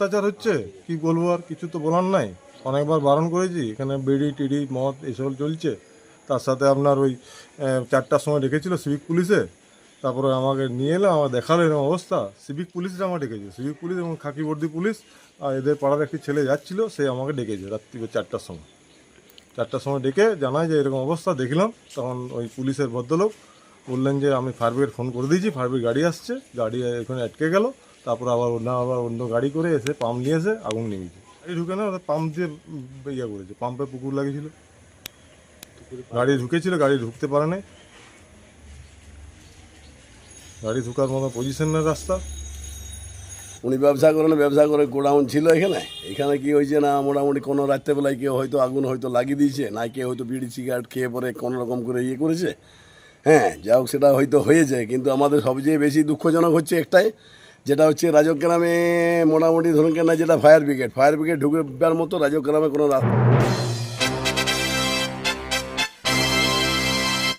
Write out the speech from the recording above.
অত্যাচার হচ্ছে? কি বলব আর কিছু তো বলার নাই। অনেকবার বারণ করেছি, এখানে বিড়ি, টিড়ি, মদ, এসব চলছে। তার সাথে আপনার ওই চারটার সময় ডেকেছিল সিভিক পুলিশে। তারপরে আমাকে নিয়ে এলো আমার দেখাল এরকম অবস্থা। সিভিক পুলিশরা আমার ডেকেছে। সিভিক পুলিশ এবং খাকি বর্দি পুলিশ, আর এদের পাড়ার একটি ছেলে যাচ্ছিল, সে আমাকে ডেকেছে রাত্রি চারটার সময়। চারটার সময় ডেকে জানায় যে এরকম অবস্থা, দেখলাম। তখন ওই পুলিশের ভদ্রলোক বললেন যে, আমি ফায়ার ফোন করে দিয়েছি ফায়ার গাড়ি আসছে। গাড়ি এখানে আটকে গেল। তারপর আবার অন্য আবার অন্য গাড়ি করে এসে পাম্প নিয়ে এসে আগুন নিয়েছে। গাড়ি ঢুকে না, ওরা পাম্প দিয়ে ইয়ে করেছে পাম্পে পুকুর লাগিয়েছিল। গাড়ি ঢুকেছিল, গাড়ি ঢুকতে পারে নাই। গাড়ি ঢুকার মতো পজিশন না রাস্তা। উনি ব্যবসা করেন, ব্যবসা করে গোডাউন ছিল এখানে। এখানে কি হয়েছে না, মোটামুটি কোনো রাত্রেবেলায় কেউ হয়তো আগুন হয়তো লাগিয়ে দিয়েছে, না কেউ হয়তো বিড়ি, সিগারেট খেয়ে পরে কোনো রকম করে ইয়ে করেছে। হ্যাঁ যা হোক সেটা হয়তো হয়েছে, কিন্তু আমাদের সবচেয়ে বেশি দুঃখজনক হচ্ছে একটাই যেটা হচ্ছে রাজক গ্রামে মোটামুটি ধরুন কেন যেটা ফায়ার ব্রিগেড ফায়ার ব্রিগেড ঢুকে মতো রাজক গ্রামে কোনো রাস্তা